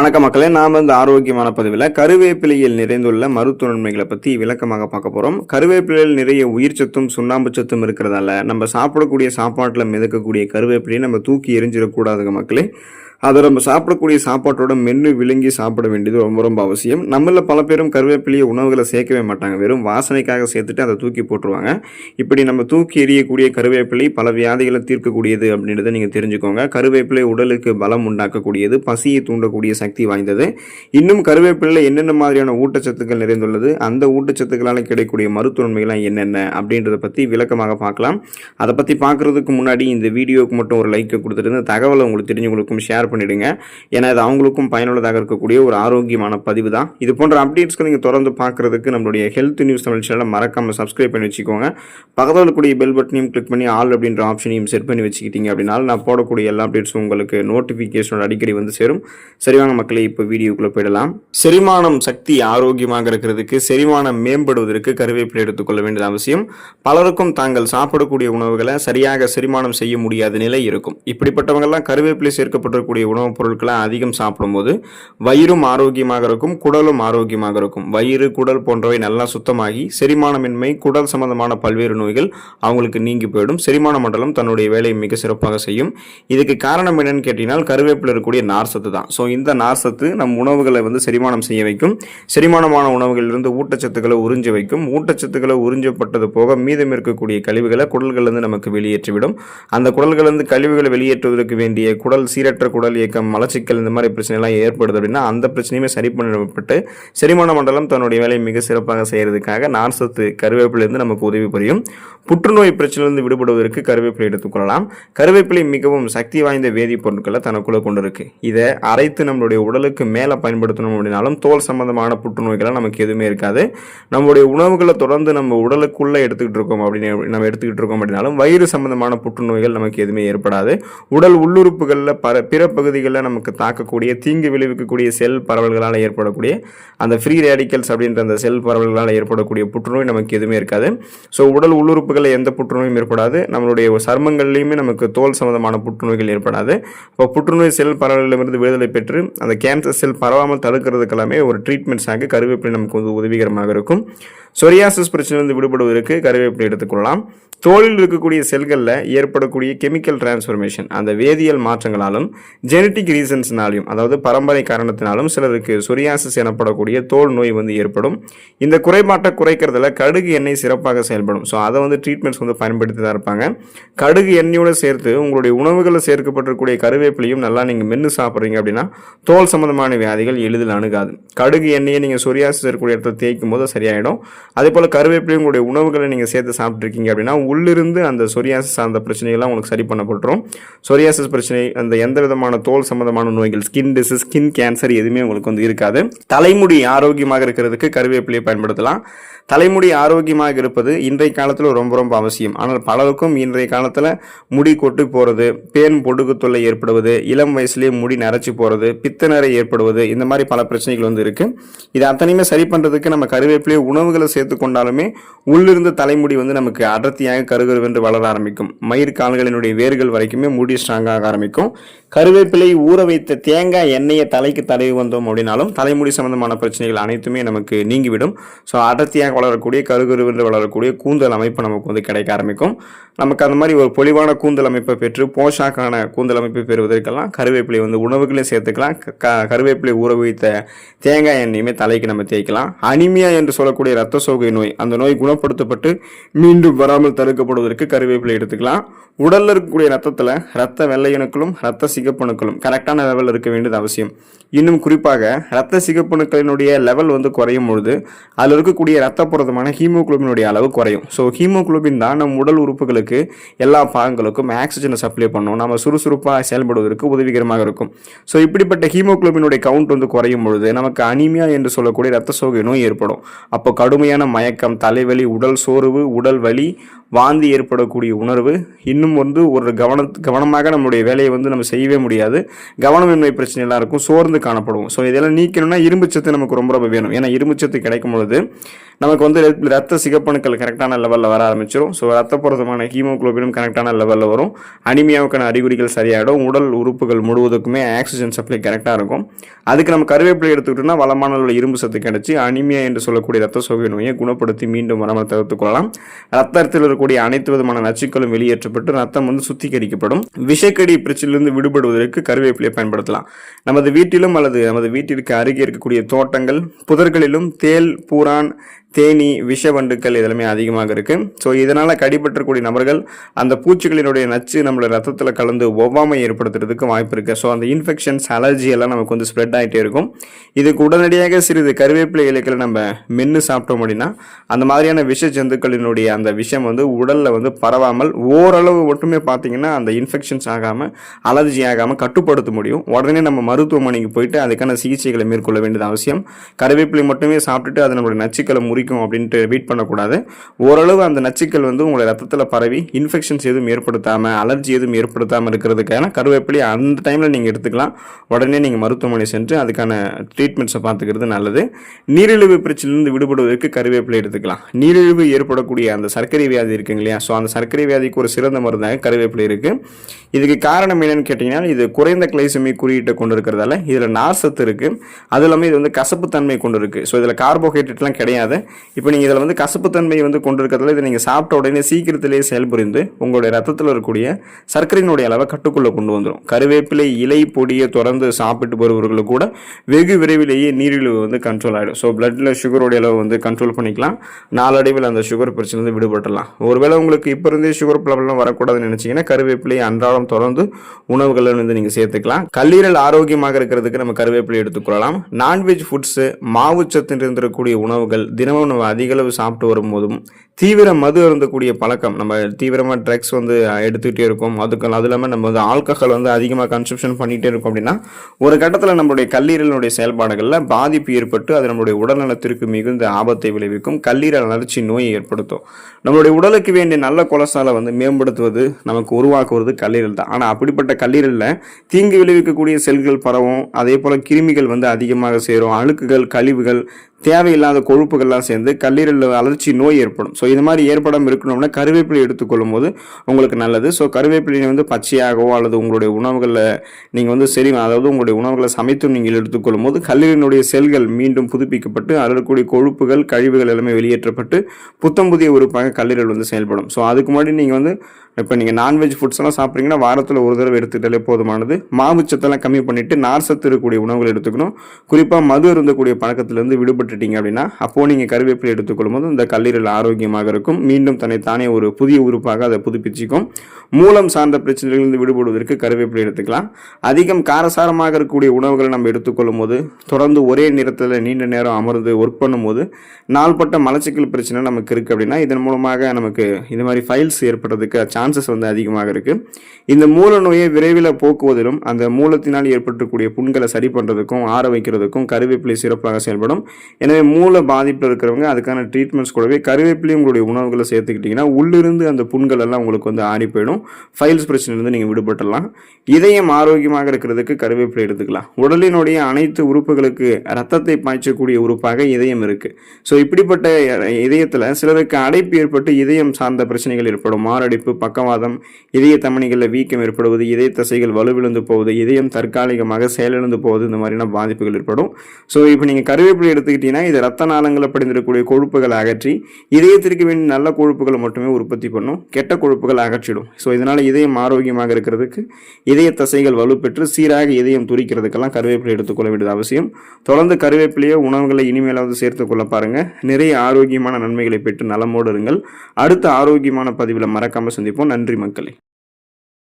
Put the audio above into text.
வணக்க மக்களே நாம் இந்த ஆரோக்கியமான பதிவில் கருவேப்பிலையில் நிறைந்துள்ள மருத்துவ நன்மைகளை பற்றி விளக்கமாக பார்க்க போகிறோம் கருவேப்பிலையில் நிறைய உயிர் சத்தும் சுண்ணாம்பு சத்தும் இருக்கிறதால நம்ம சாப்பிடக்கூடிய சாப்பாட்டில் மிதக்கக்கூடிய கருவேப்பிலையை நம்ம தூக்கி எரிஞ்சிடக்கூடாதுங்க மக்களே. அதை நம்ம சாப்பிடக்கூடிய சாப்பாட்டோட மென்று விழுங்கி சாப்பிட வேண்டியது ரொம்ப ரொம்ப அவசியம். நம்மள பல பேரும் கருவேப்பிலையை உணவுகளை சேர்க்கவே மாட்டாங்க. வெறும் வாசனைக்காக சேர்த்துட்டு அதை தூக்கி போட்டுருவாங்க. இப்படி நம்ம தூக்கி எறியக்கூடிய கருவேப்பிலை பல வியாதிகளை தீர்க்கக்கூடியது அப்படின்றத நீங்கள் தெரிஞ்சுக்கோங்க. கருவேப்பிலை உடலுக்கு பலம் உண்டாக்கக்கூடியது பசியை தூண்டக்கூடிய சக்தி வாய்ந்தது. இன்னும் கருவேப்பிலையில் என்னென்ன மாதிரியான ஊட்டச்சத்துக்கள் நிறைந்துள்ளது அந்த ஊட்டச்சத்துக்களால் கிடைக்கக்கூடிய மருத்துவன்மைகள்லாம் என்னென்ன அப்படின்றத பற்றி விளக்கமாக பார்க்கலாம். அதை பற்றி பார்க்குறதுக்கு முன்னாடி இந்த வீடியோவுக்கு மட்டும் ஒரு லைக்கை கொடுத்துட்டு தகவலை உங்களுக்கு தெரிஞ்சவங்களுக்கும் ஷேர் பண்ணிவிடுங்க ஏன்னா இது அவங்களுக்கும் பயனுள்ளதாக இருக்கக்கூடிய ஒரு ஆரோக்கியமான பதிவு தான் இது போன்ற அப்டேட்ஸ்க்கு நீங்கள் தொடர்ந்து பார்க்குறதுக்கு நம்மளுடைய ஹெல்த் நியூஸ் தமிழ் சேனலை மறக்காமல் சப்ஸ்கிரைப் பண்ணி வச்சுக்கோங்க. பக்கத்தில் இருக்கக்கூடிய பெல் பட்டனையும் கிளிக் பண்ணி ஆல் அப்படின்ற ஆப்ஷனையும் செட் பண்ணி வச்சுக்கிட்டீங்க அப்படின்னா நான் போடக்கூடிய எல்லா அப்டேட்ஸும் உங்களுக்கு நோட்டிஃபிகேஷனோட அடிக்கடி வந்து சேரும். சரிவாங்க மக்களை இப்போ வீடியோக்குள்ளே போயிடலாம். செரிமானம் சக்தி ஆரோக்கியமாக இருக்கிறதுக்கு செரிமானம் மேம்படுவதற்கு கருவேப்பிலை எடுத்துக்கொள்ள வேண்டியது அவசியம். பலருக்கும் தாங்கள் சாப்பிடக்கூடிய உணவுகளை சரியாக செரிமானம் செய்ய முடியாத நிலை இருக்கும். இப்படிப்பட்டவங்கெல்லாம் கருவேப்பிலை சேர்க்கப்பட்டிருக்கூடிய சேர்க்கப்பட்டிருக்கக்கூடிய உணவுப் பொருட்களை அதிகம் சாப்பிடும்போது வயிறும் ஆரோக்கியமாக இருக்கும் குடலும் ஆரோக்கியமாக இருக்கும். வயிறு குடல் போன்றவை நல்லா சுத்தமாகி செரிமானமின்மை குடல் சம்பந்தமான பல்வேறு நோய்கள் அவங்களுக்கு நீங்கி போயிடும். செரிமான மண்டலம் தன்னுடைய வேலையை மிக சிறப்பாக செய்யும். இதுக்கு காரணம் என்னன்னு கேட்டீங்கன்னா கருவேப்பில் இருக்கக்கூடிய நார் சத்து தான். ஸோ இந்த நார் சத்து நம் உணவுகளை வந்து செரிமானம் செய்ய வைக்கும். செரிமானமான உணவுகளிலிருந்து ஊட்டச்சத்துக்களை உறிஞ்ச வைக்கும். ஊட்டச்சத்துக்களை உறிஞ்சப்பட்டது போக மீதம் இருக்கக்கூடிய கழிவுகளை குடல்களிலிருந்து நமக்கு வெளியேற்றிவிடும். அந்த குடல்களிலிருந்து கழிவுகளை வெளியேற்றுவதற்கு வேண்டிய குடல் சீரற்ற குடல் இயக்கம் மலச்சிக்கல் இந்த மாதிரி பிரச்சனைலாம் ஏற்படுது அப்படின்னா அந்த பிரச்சனையுமே சரி பண்ணப்பட்டு செரிமான மண்டலம் தன்னுடைய வேலையை மிக சிறப்பாக செய்கிறதுக்காக நார் சத்து கருவேப்பிலிருந்து நமக்கு உதவி புரியும். புற்றுநோய் பிரச்சனையிலிருந்து விடுபடுவதற்கு கருவேப்பிலை எடுத்துக்கொள்ளலாம் கருவேப்பிலை மிகவும் சக்தி வாய்ந்த வேதிப்பொருட்களை தனக்குள்ள கொண்டு இருக்கு. இதை அரைத்து நம்மளுடைய உடலுக்கு மேலே பயன்படுத்தணும் அப்படின்னாலும் தோல் சம்பந்தமான புற்றுநோய்களை நமக்கு எதுவுமே இருக்காது. நம்மளுடைய உணவுகளை தொடர்ந்து நம்ம உடலுக்குள்ளே எடுத்துக்கிட்டு இருக்கோம் அப்படின்னு நம்ம எடுத்துக்கிட்டு இருக்கோம் அப்படின்னாலும் வயிறு சம்பந்தமான புற்றுநோய்கள் நமக்கு எதுவுமே ஏற்படாது. உடல் உள்ளுறுப்புகளில் பர பிற பகுதிகளில் நமக்கு தாக்கக்கூடிய தீங்கு விளைவிக்கக்கூடிய செல் பரவல்களால் ஏற்படக்கூடிய அந்த ஃப்ரீ ரேடிக்கல்ஸ் அப்படின்ற அந்த செல் பரவல்களால் ஏற்படக்கூடிய புற்றுநோய் நமக்கு எதுவுமே இருக்காது. ஸோ உடல் உள்ளுறுப்புகளில் எந்த புற்றுநோயும் ஏற்படாது. நம்மளுடைய சர்மங்கள்லேயுமே நமக்கு தோல் சம்பந்தமான புற்றுநோய்கள் ஏற்படாது. இப்போ புற்றுநோய் செல் பரவலிலிருந்து விடுதலை பெற்று அந்த கேன்சர் செல் பரவாமல் தடுக்கிறதுக்கெல்லாமே ஒரு ட்ரீட்மெண்ட்ஸாக கருவேப்பிலை நமக்கு வந்து உதவிகரமாக இருக்கும். சொரியாசிஸ் பிரச்சனையிலிருந்து விடுபடுவதற்கு கருவேப்பிலை எடுத்துக்கொள்ளலாம். தோலில் இருக்கக்கூடிய செல்களில் ஏற்படக்கூடிய கெமிக்கல் டிரான்ஸ்ஃபர்மேஷன் அந்த வேதியியல் மாற்றங்களாலும் ஜெனட்டிக் ரீசன்ஸ்னாலையும் அதாவது பரம்பரை காரணத்தினாலும் சிலருக்கு சொரியாசிஸ் எனப்படக்கூடிய தோல் நோய் வந்து ஏற்படும். இந்த குறைபாட்டை குறைக்கிறதுல கடுகு எண்ணெய் சிறப்பாக செயல்படும். ஸோ அதை வந்து ட்ரீட்மெண்ட்ஸ் வந்து பயன்படுத்தி தான் இருப்பாங்க. கடுகு எண்ணெயோடு சேர்த்து உங்களுடைய உணவுகளில் சேர்க்கப்பட்டிருக்கக்கூடிய கருவேப்பிலையும் நல்லா நீங்கள் மென்று சாப்பிட்றீங்க அப்படின்னா தோல் சம்பந்தமான வியாதிகள் எளிதில் அணுகாது. கடுகு எண்ணெயை நீங்கள் சொரியாசிஸ் இருக்கக்கூடிய இடத்துல தேய்க்கும் போது சரியாயிடும். அதே போல் கருவேப்பிலையும் உங்களுடைய உணவுகளை நீங்கள் சேர்த்து சாப்பிட்ருக்கீங்க அப்படின்னா உள்ளிருந்து அந்த சொரியாசிஸ் சார்ந்த பிரச்சனைகள்லாம் உங்களுக்கு சரி பண்ணப்பட்டுரும். சொரியாசிஸ் பிரச்சனை அந்த எந்த விதமான தோல் சம்பந்தமான நோய்கள் ஸ்கின் டிசீஸ் ஸ்கின் கேன்சர் எதுவுமே உங்களுக்கு வந்து இருக்காது. தலைமுடி ஆரோக்கியமாக இருக்கிறதுக்கு கருவேப்பிலையை பயன்படுத்தலாம். தலைமுடி ஆரோக்கியமாக இருப்பது இன்றைய காலத்தில் ரொம்ப ரொம்ப அவசியம். ஆனால் பலருக்கும் இன்றைய காலத்தில் முடி கொட்டு போகிறது பேன் பொடுக்கு தொல்லை ஏற்படுவது இளம் வயசுலேயே முடி நரைச்சி போகிறது பித்தநரை ஏற்படுவது இந்த மாதிரி பல பிரச்சனைகள் வந்து இருக்குது இது அத்தனையுமே சரி பண்ணுறதுக்கு நம்ம கருவேப்பிலையை உணவுகளை சேர்த்து கொண்டாலுமே உள்ளிருந்து தலைமுடி வந்து நமக்கு அடர்த்தியாக கருகருவென்று வளர ஆரம்பிக்கும். மயிர் கால்களினுடைய வேர்கள் வரைக்குமே முடி ஸ்ட்ராங்காக ஆரம்பிக்கும். கருவேப்பிலை ஊற வைத்த தேங்காய் எண்ணெயை தலைக்கு தடவி வந்தோம் அப்படின்னாலும் தலைமுடி சம்பந்தமான பிரச்சனைகள் அனைத்துமே நமக்கு நீங்கிவிடும். ஸோ அடர்த்தியாக வளரக்கூடிய கருகருவென்று வளரக்கூடிய கூந்தல் அமைப்பு நமக்கு வந்து கிடைக்க ஆரம்பிக்கும். நமக்கு அந்த மாதிரி ஒரு பொலிவான கூந்தல் அமைப்பை பெற்று போஷாக்கான கூந்தல் அமைப்பை பெறுவதற்கெல்லாம் கருவேப்பிலை வந்து உணவுகளையும் சேர்த்துக்கலாம். க கருவேப்பிலை ஊற வைத்த தேங்காய் எண்ணெயுமே தலைக்கு நம்ம தேய்க்கலாம். அனிமியா என்று சொல்லக்கூடிய ரத்த சோகை நோய் அந்த நோய் குணப்படுத்தப்பட்டு மீண்டும் வராமல் தடுக்கப்படுவதற்கு கருவேப்பிலை எடுத்துக்கலாம். உடலில் இருக்கக்கூடிய ரத்தத்தில் ரத்த வெள்ளையணுக்களும் ரத்த சிகப்பணுக்களும் கரெக்டான லெவல் இருக்க வேண்டியது அவசியம். இன்னும் குறிப்பாக ரத்த சிகப்பணுக்களினுடைய லெவல் வந்து குறையும் பொழுது அதில் இருக்கக்கூடிய ரத்த புரதமான ஹீமோக்ளோபினுடைய அளவு குறையும். ஸோ ஹீமோக்ளோபின் தான் நம் உடல் உறுப்புகளுக்கு எல்லா பாகங்களுக்கும் ஆக்சிஜனை சப்ளை பண்ணும். நம்ம சுறுசுறுப்பாக செயல்படுவதற்கு உதவிகரமாக இருக்கும். ஸோ இப்படிப்பட்ட ஹீமோகுளோபினுடைய கவுண்ட் வந்து குறையும் பொழுது நமக்கு அனிமியா என்று சொல்லக்கூடிய ரத்த சோகை நோய் ஏற்படும். அப்போ கடுமையான மயக்கம் தலைவலி உடல் சோர்வு உடல் வலி வாந்தி ஏற்படக்கூடிய உணர்வு. இன்னும் வந்து ஒரு கவன கவனமாக நம்மளுடைய வேலையை வந்து நம்ம செய்யவே முடியாது. கவனமின்மை பிரச்சனைலாம் இருக்கும் சோர்ந்து காணப்படுவோம் ஸோ இதெல்லாம் நீக்கணும்னா இரும்புச்சத்து நமக்கு ரொம்ப ரொம்ப வேணும். ஏன்னா இரும்புச்சத்து கிடைக்கும் பொழுது நமக்கு வந்து ரத்- ரத்த சிகப்பணுக்கள் கரெக்டான லெவலில் வர ஆரம்பிச்சிடும் ஸோ ரத்த புரதமான கரெக்டான லெவலில் வரும். அனிமியாவுக்கான அறிகுறிகள் சரியாயிடும். உடல் உறுப்புகள் முழுவதுக்குமே ஆக்சிஜன் சப்ளை கரெக்டாக இருக்கும். அதுக்கு நம்ம கருவேப்பிலை எடுத்துக்கிட்டோம்னா வளமான உள்ள இரும்பு சத்து கிடச்சி அனிமியா என்று சொல்லக்கூடிய ரத்த சோகை நோயை குணப்படுத்தி மீண்டும் வராமல் தவிர்த்துக்கொள்ளலாம் ரத்தத்தில் இருக்கும் இருக்கக்கூடிய அனைத்து விதமான நச்சுக்களும் வெளியேற்றப்பட்டு ரத்தம் வந்து சுத்திகரிக்கப்படும். விஷக்கடி பிரச்சனையிலிருந்து விடுபடுவதற்கு கருவேப்பிலையை பயன்படுத்தலாம். நமது வீட்டிலும் அல்லது நமது வீட்டிற்கு அருகே இருக்கக்கூடிய தோட்டங்கள் புதர்களிலும் தேல் பூரான் தேனி விஷவண்டுக்கள் இதெல்லாமே அதிகமாக இருக்குது ஸோ இதனால் கடிபற்றக்கூடிய நபர்கள் அந்த பூச்சிகளினுடைய நச்சு நம்மளோட ரத்தத்தில் கலந்து ஒவ்வாமை ஏற்படுத்துறதுக்கு வாய்ப்பு இருக்குது ஸோ அந்த இன்ஃபெக்ஷன்ஸ் அலர்ஜி எல்லாம் நமக்கு வந்து ஸ்ப்ரெட் ஆகிட்டே இருக்கும். இதுக்கு உடனடியாக சிறிது கருவேப்பிலை இலைகளை நம்ம மென்று சாப்பிட்டோம் அப்படின்னா அந்த மாதிரியான விஷ ஜந்துக்களினுடைய அந்த விஷம் வந்து உடலில் வந்து பரவாமல் ஓரளவு மட்டுமே பார்த்தீங்கன்னா அந்த இன்ஃபெக்ஷன்ஸ் ஆகாமல் அலர்ஜி ஆகாமல் கட்டுப்படுத்த முடியும். உடனே நம்ம மருத்துவமனைக்கு போயிட்டு அதுக்கான சிகிச்சைகளை மேற்கொள்ள வேண்டியது அவசியம். கருவேப்பிலை மட்டுமே சாப்பிட்டுட்டு அது நம்மளுடைய நச்சுக்களை முறிக்கும் அப்படின்ட்டு வெயிட் பண்ணக்கூடாது. ஓரளவு அந்த நச்சுக்கள் வந்து உங்களை ரத்தத்தில் பரவி இன்ஃபெக்ஷன்ஸ் எதுவும் ஏற்படுத்தாமல் அலர்ஜி எதுவும் ஏற்படுத்தாமல் இருக்கிறதுக்கான கருவேப்பிலி அந்த டைமில் நீங்கள் எடுத்துக்கலாம். உடனே நீங்கள் மருத்துவமனை சென்று அதுக்கான ட்ரீட்மெண்ட்ஸை பார்த்துக்கிறது நல்லது. நீரிழிவு பிரச்சனையிலிருந்து விடுபடுவதற்கு கருவேப்பிலை எடுத்துக்கலாம். நீரிழிவு ஏற்படக்கூடிய அந்த சர்க்கரை வியாதி இருக்குங்க இல்லையா? ஸோ அந்த சர்க்கரை வியாதிக்கு ஒரு சிறந்த மருந்தாக கருவேப்பிலை இருக்குது இதுக்கு காரணம் என்னென்னு கேட்டிங்கன்னா இது குறைந்த கிளைசமி குறியீட்டை கொண்டு இருக்கிறதால இதில் நார் சத்து இருக்குது அது இல்லாமல் இது வந்து கசப்புத்தன்மை கொண்டு இருக்குது ஸோ இதில் கார்போஹைட்ரேட்லாம் கிடையாது. இப்போ நீங்கள் இதில் வந்து கசப்புத்தன்மை வந்து கொண்டு இருக்கிறதால இதை நீங்கள் சாப்பிட்ட உடனே சீக்கிரத்திலேயே செயல்புரிந்து உங்களுடைய ரத்தத்தில் இருக்கக்கூடிய சர்க்கரையினுடைய அளவை கட்டுக்குள்ளே கொண்டு வந்துடும் கருவேப்பிலை இலை பொடியை தொடர்ந்து சாப்பிட்டு வருபவர்களுக்கு கூட வெகு விரைவிலேயே நீரிழிவு வந்து கண்ட்ரோல் ஆகிடும் ஸோ பிளட்டில் சுகருடைய அளவு வந்து கண்ட்ரோல் பண்ணிக்கலாம். நாளடைவில் அந்த சுகர் பிரச்சனை விடுபடலாம் ஒருவேளை உங்களுக்கு இப்போ இருந்தே சுகர் ப்ராப்ளம் வரக்கூடாதுன்னு நினச்சிங்கன்னா கருவேப்பிலையை அன்றாடம் தொடர்ந்து உணவுகளை வந்து நீங்கள் சேர்த்துக்கலாம். கல்லீரல் ஆரோக்கியமாக இருக்கிறதுக்கு நம்ம கருவேப்பிலை எடுத்துக்கொள்ளலாம். நான்வெஜ் ஃபுட்ஸு மாவுச்சத்து இருந்திருக்கக்கூடிய உணவுகள் தினமும் நம்ம அதிகளவு சாப்பிட்டு வரும்போதும் தீவிர மது அருந்தக்கூடிய பழக்கம். நம்ம தீவிரமாக ட்ரக்ஸ் வந்து எடுத்துக்கிட்டே இருக்கோம். அதுக்கு அது இல்லாமல் நம்ம வந்து ஆல்கஹால் வந்து அதிகமாக கன்சப்ஷன் பண்ணிகிட்டே இருக்கோம் அப்படின்னா ஒரு கட்டத்தில் நம்மளுடைய கல்லீரலினுடைய செயல்பாடுகளில் பாதிப்பு ஏற்பட்டு அது நம்மளுடைய உடல்நலத்திற்கு மிகுந்த ஆபத்தை விளைவிக்கும். கல்லீரல் அலர்ச்சி நோயை ஏற்படுத்தும். நம்மளுடைய உடலுக்கு வேண்டிய நல்ல கொலஸ்ட்ராலை வந்து மேம்படுத்துவது நமக்கு உருவாக்குவது கல்லீரல் தான். ஆனால் அப்படிப்பட்ட கல்லீரலில் தீங்கு விளைவிக்கக்கூடிய செல்கள் பரவும். அதே போல் கிருமிகள் வந்து அதிகமாக சேரும். அழுக்குகள் கழிவுகள் தேவையில்லாத கொழுப்புகள்லாம் சேர்ந்து கல்லீரலில் அலர்ச்சி நோய் ஏற்படும். ஸோ இது மாதிரி ஏற்படம் இருக்கணும்னா கருவேப்பிலை எடுத்துக்கொள்ளும் போது உங்களுக்கு நல்லது. ஸோ கருவேப்பிலையை வந்து பச்சையாகவோ அல்லது உங்களுடைய உணவுகளில் நீங்கள் வந்து சரி அதாவது உங்களுடைய உணவுகளை சமைத்து நீங்கள் எடுத்துக்கொள்ளும் போது கல்லீரலினுடைய செல்கள் மீண்டும் புதுப்பிக்கப்பட்டு அதில் இருக்கக்கூடிய கொழுப்புகள் கழிவுகள் எல்லாமே வெளியேற்றப்பட்டு புத்தம் புதிய உறுப்பாக கல்லீரல் வந்து செயல்படும். ஸோ அதுக்கு முன்னாடி நீங்கள் வந்து இப்போ நீங்கள் நான்வெஜ் ஃபுட்ஸ் எல்லாம் சாப்பிட்றீங்கன்னா வாரத்தில் ஒரு தடவை எடுத்துக்கிட்டாலே போதுமானது. மாவுச்சத்தெல்லாம் கம்மி பண்ணிவிட்டு நார் சத்து இருக்கக்கூடிய உணவுகள் எடுத்துக்கணும். குறிப்பாக மது இருந்தக்கூடிய பழக்கத்திலேருந்து விடுபட்டுட்டீங்க அப்படின்னா அப்போ நீங்கள் கருவேப்பிலை எடுத்துக்கொள்ளும் போது இந்த கல்லீரல் அதிகமாக இருக்கும். மீண்டும் தன்னை தானே ஒரு புதிய உறுப்பாக அதை புதுப்பிச்சுக்கும். மூலம் சார்ந்த பிரச்சனைகளிலிருந்து விடுபடுவதற்கு கருவேப்பிலை எடுத்துக்கலாம். அதிகம் காரசாரமாக இருக்கக்கூடிய உணவுகளை நம்ம எடுத்துக்கொள்ளும் போது தொடர்ந்து ஒரே நேரத்தில் நீண்ட நேரம் அமர்ந்து ஒர்க் பண்ணும்போது நாள்பட்ட மலச்சிக்கல் பிரச்சனை நமக்கு இருக்குது அப்படின்னா இதன் மூலமாக நமக்கு இந்த மாதிரி ஃபைல்ஸ் ஏற்படுறதுக்கு சான்சஸ் வந்து அதிகமாக இருக்குது இந்த மூல நோயை விரைவில் போக்குவதிலும் அந்த மூலத்தினால் ஏற்பட்டக்கூடிய புண்களை சரி பண்ணுறதுக்கும் ஆற வைக்கிறதுக்கும் கருவேப்பிலை சிறப்பாக செயல்படும். எனவே மூல பாதிப்பில் இருக்கிறவங்க அதுக்கான ட்ரீட்மெண்ட்ஸ் கூடவே கருவேப்பிலையும் உங்களுடைய உணவுகளை சேர்த்துக்கிட்டிங்கன்னா உள்ளிருந்து அந்த புண்கள் எல்லாம் உங்களுக்கு வந்து ஆறி போயிடும். ஃபைல்ஸ் பிரச்சனையிலிருந்து நீங்கள் விடுபட்டலாம் இதயம் ஆரோக்கியமாக இருக்கிறதுக்கு கருவேப்பிலை எடுத்துக்கலாம். உடலினுடைய அனைத்து உறுப்புகளுக்கு ரத்தத்தை பாய்ச்சக்கூடிய உறுப்பாக இதயம் இருக்குது ஸோ இப்படிப்பட்ட இதயத்தில் சிலருக்கு அடைப்பு ஏற்பட்டு இதயம் சார்ந்த பிரச்சனைகள் ஏற்படும். மாரடைப்பு பக்கவாதம் இதய தமணிகளில் வீக்கம் ஏற்படுவது இதய தசைகள் வலுவிழந்து போவது இதயம் தற்காலிகமாக செயலிழந்து போவது இந்த மாதிரியான பாதிப்புகள் ஏற்படும். ஸோ இப்போ நீங்கள் கருவேப்பிலை எடுத்துக்கிட்டீங்கன்னா இது ரத்த நாளங்களை படிந்திருக்கக்கூடிய கொழுப்புகளை அகற்றி இதயத்தில் இதயத்திற்கு வேண்டிய நல்ல கொழுப்புகளை மட்டுமே உற்பத்தி பண்ணும் கெட்ட கொழுப்புகள் அகற்றிடும். ஸோ இதனால் இதயம் ஆரோக்கியமாக இருக்கிறதுக்கு இதய தசைகள் வலுப்பெற்று சீராக இதயம் துரிக்கிறதுக்கெல்லாம் கருவேப்பிலை எடுத்துக்கொள்ள வேண்டியது அவசியம். தொடர்ந்து கருவேப்பிலையோ உணவுகளை இனிமேலாவது சேர்த்துக்கொள்ள பாருங்கள் நிறைய ஆரோக்கியமான நன்மைகளை பெற்று நலமோடு இருங்கள். அடுத்த ஆரோக்கியமான பதிவில் மறக்காமல் சந்திப்போம். நன்றி மக்களே.